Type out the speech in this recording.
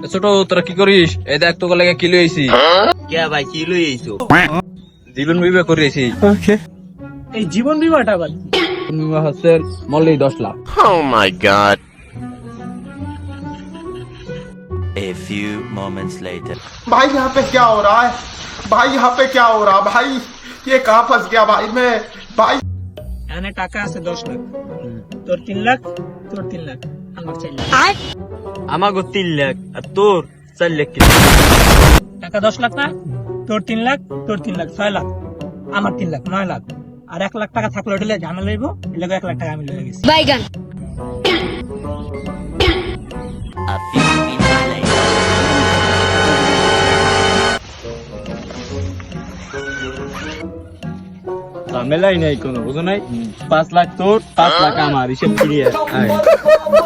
এ ছোট তোরা কি করিস এই দেখ তোকে লাগে কিলো আইছি কে ভাই কি লই আইছো জীবন বিমা করে আইছি এই জীবন বিমাটা বাদ বিমা হচ্ছে মল্লি দশ lakh Oh my god. A few moments later. भाई यहाँ पे क्या हो रहा है भाई यहाँ पे क्या हो रहा है भाई ये कहाँ फंस गया भाई मैं भाई এখানে টাকা আছে দশ লাখ তোর তিন লাখ তোর তিন লাখ আমার চার লাখ আমাগো তিন লাখ আর তোর চার লাখ টাকা দশ লাখ না? তোর তিন লাখ তোর তিন লাখ ছয় লাখ। আমার তিন লাখ নয় লাখ। আর এক লাখ টাকা থাকলে ওটা ঝামেলা লইব এলাকা এক লাখ টাকা আমি লইয়া গেছি। বাইগান. ঝামেলাই নাই কোনো বুঝো নাই? পাঁচ লাখ তোর পাঁচ লাখ আমার হিসেব ক্লিয়ার